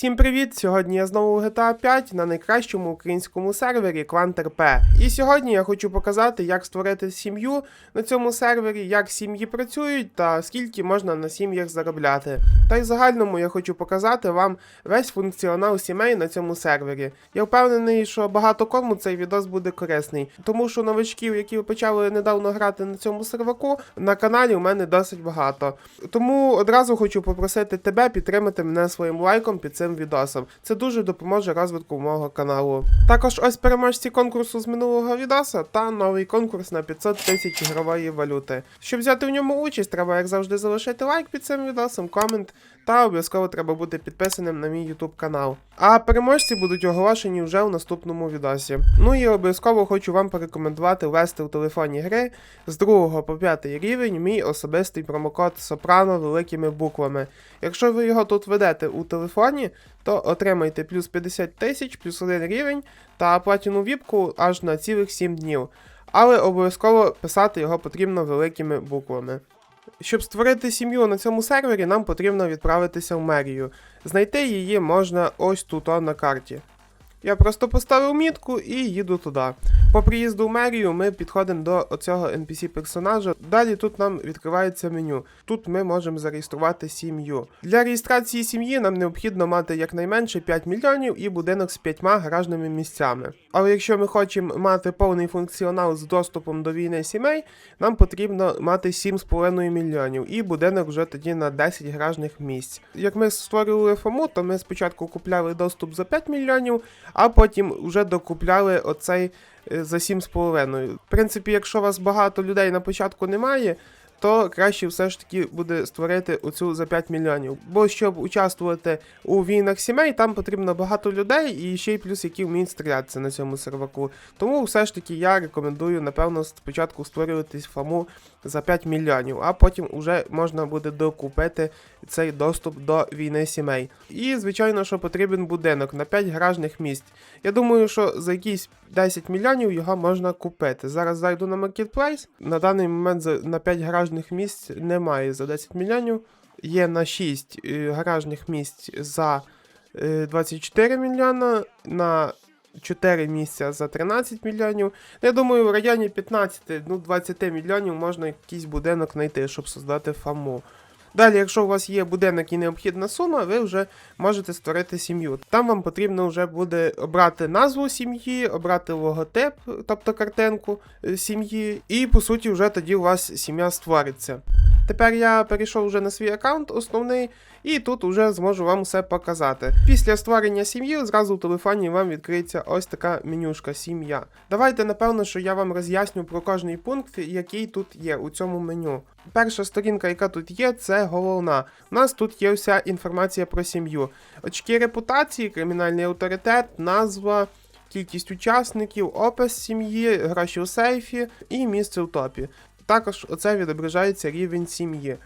Всім привіт! Сьогодні я знову у GTA 5 на найкращому українському сервері QuantRP. І сьогодні я хочу показати, як створити сім'ю на цьому сервері, як сім'ї працюють та скільки можна на сім'ях заробляти. Та й в загальному я хочу показати вам весь функціонал сімей на цьому сервері. Я впевнений, що багато кому цей відос буде корисний, тому що новачків, які почали недавно грати на цьому серваку, на каналі у мене досить багато. Тому одразу хочу попросити тебе підтримати мене своїм лайком під цим відосом. Це дуже допоможе розвитку мого каналу. Також ось переможці конкурсу з минулого відоса та новий конкурс на 500 тисяч ігрової валюти. Щоб взяти в ньому участь, треба як завжди залишити лайк під цим відосом, комент та обов'язково треба бути підписаним на мій YouTube канал. А переможці будуть оголошені вже у наступному відосі. Ну і обов'язково хочу вам порекомендувати ввести у телефоні гри з 2 по 5 рівень мій особистий промокод Сопрано великими буквами. Якщо ви його тут ведете у телефоні, то отримайте плюс 50 тисяч, плюс 1 рівень та платіну віпку аж на цілих 7 днів. Але обов'язково писати його потрібно великими буквами. Щоб створити сім'ю на цьому сервері, нам потрібно відправитися в мерію. Знайти її можна ось тут на карті. Я просто поставив мітку і їду туди. По приїзду в мерію ми підходимо до оцього NPC персонажа. Далі тут нам відкривається меню. Тут ми можемо зареєструвати сім'ю. Для реєстрації сім'ї нам необхідно мати якнайменше 5 мільйонів і будинок з 5 гаражними місцями. Але якщо ми хочемо мати повний функціонал з доступом до війни сімей, нам потрібно мати 7,5 мільйонів і будинок вже тоді на 10 гаражних місць. Як ми створювали ФОМУ, то ми спочатку купляли доступ за 5 мільйонів, а потім вже докупляли оцей за 7,5. В принципі, якщо вас багато людей на початку немає, то краще все ж таки буде створити оцю за 5 мільйонів. Бо щоб участвувати у війнах сімей, там потрібно багато людей і ще й плюс які вміють стрілятися на цьому серваку. Тому все ж таки я рекомендую, напевно, спочатку створювати фаму за 5 мільйонів, а потім вже можна буде докупити цей доступ до війни сімей. І, звичайно, що потрібен будинок на 5 гаражних місць. Я думаю, що за якісь 10 мільйонів його можна купити. Зараз зайду на Marketplace. На даний момент на 5 гаражних місць немає за 10 мільйонів. Є на 6 е, гаражних місць за е, 24 мільйона, на 4 місця за 13 мільйонів. Ну, Я думаю, в районі 15, ну 20 мільйонів можна якийсь будинок знайти, щоб создати фаму. Далі, якщо у вас є будинок і необхідна сума, ви вже можете створити сім'ю. Там вам потрібно вже буде обрати назву сім'ї, обрати логотип, тобто картинку е, сім'ї, і по суті вже тоді у вас сім'я створиться. Тепер я перейшов вже на свій аккаунт основний, і тут вже зможу вам все показати. Після створення сім'ї зразу в телефоні вам відкриється ось така менюшка сім'я. Давайте, напевно, що я вам роз'ясню про кожний пункт, який тут є у цьому меню. Перша сторінка, яка тут є, це головна. У нас тут є вся інформація про сім'ю. Очки репутації, кримінальний авторитет, назва. Кількість учасників, опис сім'ї, гроші у сейфі і місце в топі. Також оце відображається рівень сім'ї.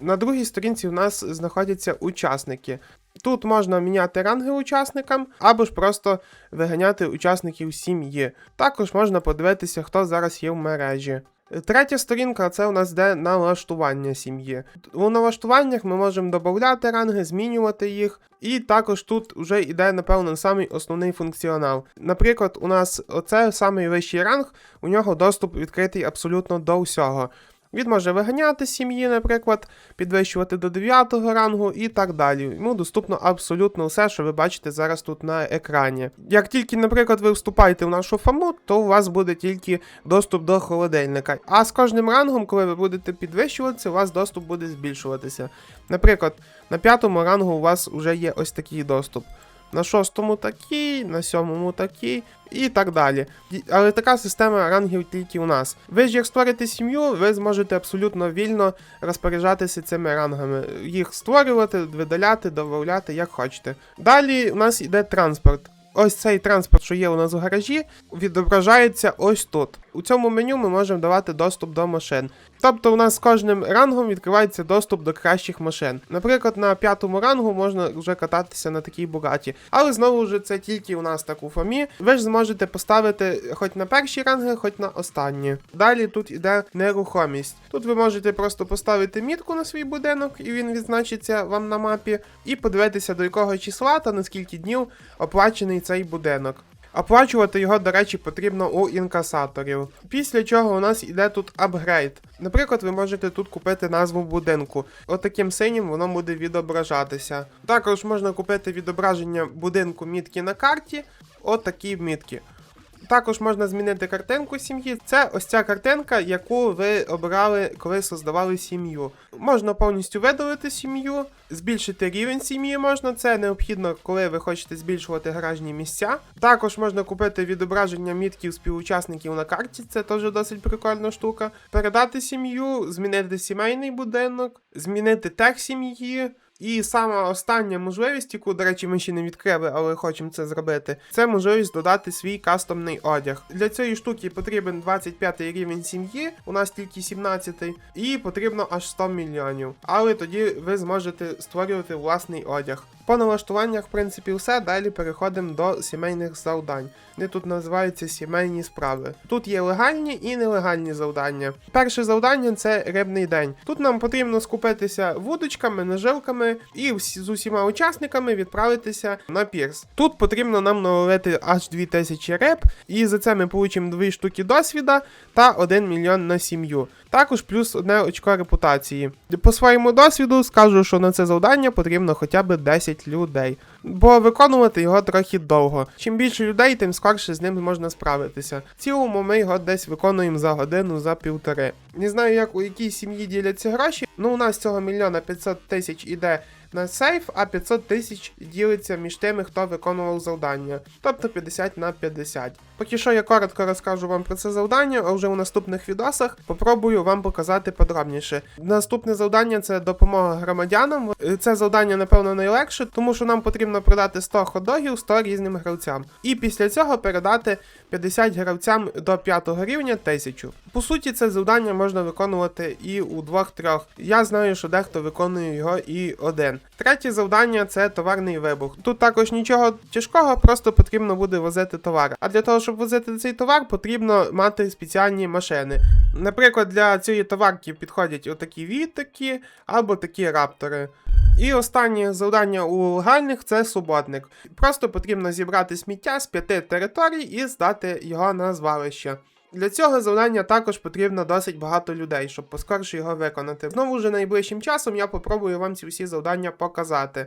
На другій сторінці у нас знаходяться учасники. Тут можна міняти ранги учасникам, або ж просто виганяти учасників сім'ї. Також можна подивитися, хто зараз є в мережі. Третя сторінка це у нас де налаштування сім'ї. У налаштуваннях ми можемо додати ранги, змінювати їх, і також тут вже йде, напевно, самий основний функціонал. Наприклад, у нас оце самий вищий ранг, у нього доступ відкритий абсолютно до всього. Він може виганяти сім'ї, наприклад, підвищувати до 9 рангу і так далі. Йому доступно абсолютно все, що ви бачите зараз тут на екрані. Як тільки, наприклад, ви вступаєте в нашу фаму, то у вас буде тільки доступ до холодильника. А з кожним рангом, коли ви будете підвищуватися, у вас доступ буде збільшуватися. Наприклад, на п'ятому рангу у вас вже є ось такий доступ. На шостому такий, на сьомому такий і так далі. Але така система рангів тільки у нас. Ви ж як створите сім'ю, ви зможете абсолютно вільно розпоряджатися цими рангами, їх створювати, видаляти, додавати, як хочете. Далі у нас йде транспорт. Ось цей транспорт, що є у нас в гаражі, відображається ось тут. У цьому меню ми можемо давати доступ до машин. Тобто у нас з кожним рангом відкривається доступ до кращих машин. Наприклад, на п'ятому рангу можна вже кататися на такій бугаті. Але знову ж це тільки у нас так у фамі. Ви ж зможете поставити хоч на перші ранги, хоч на останні. Далі тут іде нерухомість. Тут ви можете просто поставити мітку на свій будинок, і він відзначиться вам на мапі, і подивитися до якого числа та на скільки днів оплачений цей будинок. Оплачувати його, до речі, потрібно у інкасаторів. Після чого у нас іде тут апгрейд. Наприклад, ви можете тут купити назву будинку. Отаким синім воно буде відображатися. Також можна купити відображення будинку мітки на карті. Отакі мітки. Також можна змінити картинку сім'ї. Це ось ця картинка, яку ви обрали, коли создавали сім'ю. Можна повністю видалити сім'ю, збільшити рівень сім'ї можна. Це необхідно, коли ви хочете збільшувати гаражні місця. Також можна купити відображення мітків співучасників на карті. Це теж досить прикольна штука. Передати сім'ю, змінити сімейний будинок, змінити тег сім'ї. І сама остання можливість, яку, до речі, ми ще не відкрили, але хочемо це зробити, це можливість додати свій кастомний одяг. Для цієї штуки потрібен 25 рівень сім'ї, у нас тільки 17, і потрібно аж 100 мільйонів. Але тоді ви зможете створювати власний одяг. По налаштуваннях, в принципі, все. Далі переходимо до сімейних завдань. Вони тут називаються сімейні справи. Тут є легальні і нелегальні завдання. Перше завдання це рибний день. Тут нам потрібно скупитися вудочками, наживками і з усіма учасниками відправитися на пірс. Тут потрібно нам наловити аж 2000 риб, і за це ми получимо 2 штуки досвіда та 1 мільйон на сім'ю. Також плюс одне очко репутації. По своєму досвіду скажу, що на це завдання потрібно хоча б 10 людей, бо виконувати його трохи довго. Чим більше людей, тим скорше з ним можна справитися. В цілому ми його десь виконуємо за годину, за півтори. Не знаю, як у якій сім'ї діляться гроші. Ну у нас цього мільйона 500 тисяч іде на сейф, а 500 тисяч ділиться між тими, хто виконував завдання, тобто 50 на 50. Поки що я коротко розкажу вам про це завдання, а вже у наступних відосах попробую вам показати подробніше. Наступне завдання це допомога громадянам. Е, Це завдання, напевно, найлегше, тому що нам потрібно продати 100 ходогів 100 різним гравцям. І після цього передати 50 гравцям до 5 рівня 1000. По суті, це завдання можна виконувати і у двох-трьох. Я знаю, що дехто виконує його і один. Третє завдання це товарний вибух. Тут також нічого тяжкого, просто потрібно буде возити товар. А для того, щоб возити цей товар, потрібно мати спеціальні машини. Наприклад, для цієї товарки підходять отакі вітики або такі раптори. І останнє завдання у легальних це суботник. Просто потрібно зібрати сміття з п'яти територій і здати його на звалище. Для цього завдання також потрібно досить багато людей, щоб поскорше його виконати. Знову ж найближчим часом я попробую вам ці всі завдання показати.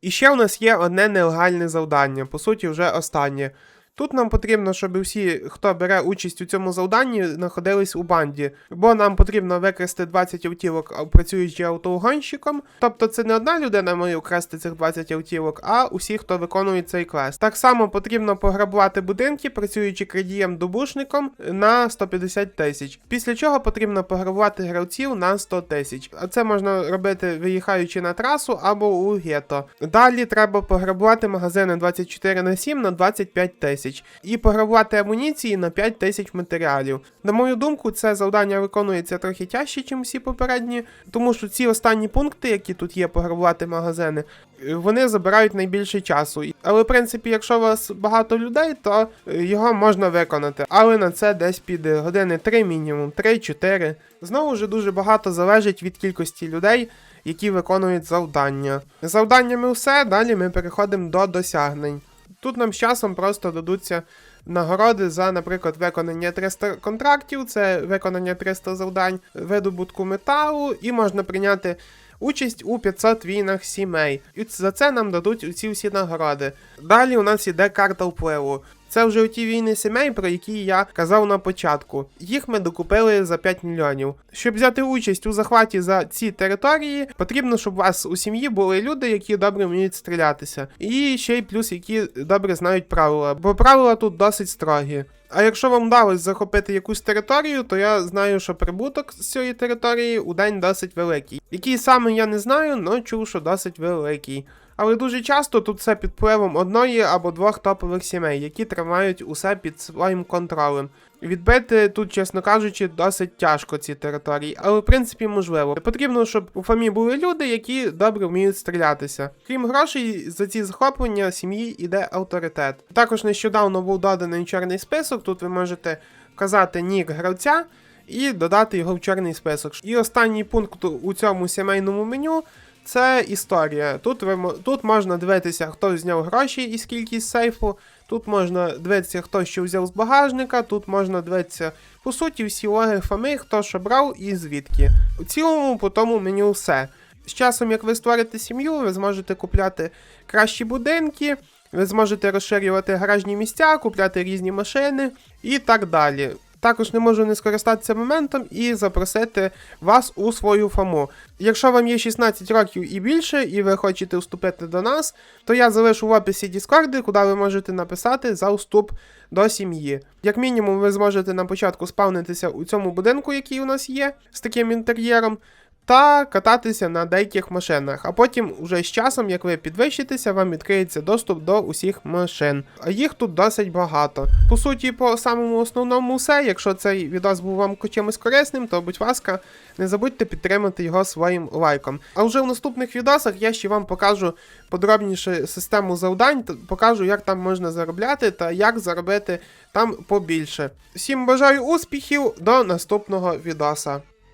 І ще у нас є одне нелегальне завдання, по суті, вже останнє. Тут нам потрібно, щоб всі, хто бере участь у цьому завданні, знаходились у банді, бо нам потрібно викрасти 20 автівок, працюючи автоугонщиком. Тобто це не одна людина має украсти цих 20 автівок, а усі, хто виконує цей квест. Так само потрібно пограбувати будинки, працюючи крадієм-добушником на 150 тисяч. Після чого потрібно пограбувати гравців на 100 тисяч. А це можна робити виїхаючи на трасу або у гетто. Далі треба пограбувати магазини 24 на 7 на 25 тисяч і пограбувати амуніції на 5 тисяч матеріалів. На мою думку, це завдання виконується трохи тяжче, ніж всі попередні, тому що ці останні пункти, які тут є, пограбувати магазини, е, вони забирають найбільше часу. Але в принципі, якщо у вас багато людей, то е, його можна виконати. Але на це десь піде години 3 мінімум, 3-4. Знову ж дуже багато залежить від кількості людей. Які виконують завдання. Завданнями все, далі ми переходимо до досягнень. Тут нам з часом просто дадуться нагороди за, наприклад, виконання 300 контрактів, це виконання 300 завдань, видобутку металу, і можна прийняти участь у 500 війнах сімей. І за це нам дадуть ці всі нагороди. Далі у нас іде карта впливу. Це вже ті війни сімей, про які я казав на початку. Їх ми докупили за 5 мільйонів. Щоб взяти участь у захваті за ці території, потрібно, щоб у вас у сім'ї були люди, які добре вміють стрілятися. І ще й плюс, які добре знають правила, бо правила тут досить строгі. А якщо вам вдалося захопити якусь територію, то я знаю, що прибуток з цієї території у день досить великий. Який саме я не знаю, але чув, що досить великий. Але дуже часто тут все під впливом одної або двох топових сімей, які тримають усе під своїм контролем. Відбити тут, чесно кажучи, досить тяжко ці території, але в принципі можливо. Потрібно, щоб у фамі були люди, які добре вміють стрілятися. Крім грошей, за ці захоплення сім'ї йде авторитет. Також нещодавно був доданий чорний список. Тут ви можете вказати нік гравця і додати його в чорний список. І останній пункт у цьому сімейному меню. Це історія. Тут ви тут можна дивитися, хто зняв гроші і скільки з сейфу. Тут можна дивитися, хто що взяв з багажника. Тут можна дивитися, по суті, всі логи фами, хто що брав і звідки. У цілому по тому меню все. З часом, як ви створите сім'ю, ви зможете купляти кращі будинки, ви зможете розширювати гаражні місця, купляти різні машини і так далі. Також не можу не скористатися моментом і запросити вас у свою фаму. Якщо вам є 16 років і більше, і ви хочете вступити до нас, то я залишу в описі Діскорди, куди ви можете написати за вступ до сім'ї. Як мінімум, ви зможете на початку спавнитися у цьому будинку, який у нас є, з таким інтер'єром. Та кататися на деяких машинах, а потім, уже з часом, як ви підвищитеся, вам відкриється доступ до усіх машин. А їх тут досить багато. По суті, по самому основному все. Якщо цей відос був вам чимось корисним, то будь ласка, не забудьте підтримати його своїм лайком. А вже в наступних відосах я ще вам покажу подробніше систему завдань, та покажу, як там можна заробляти та як заробити там побільше. Всім бажаю успіхів до наступного відоса.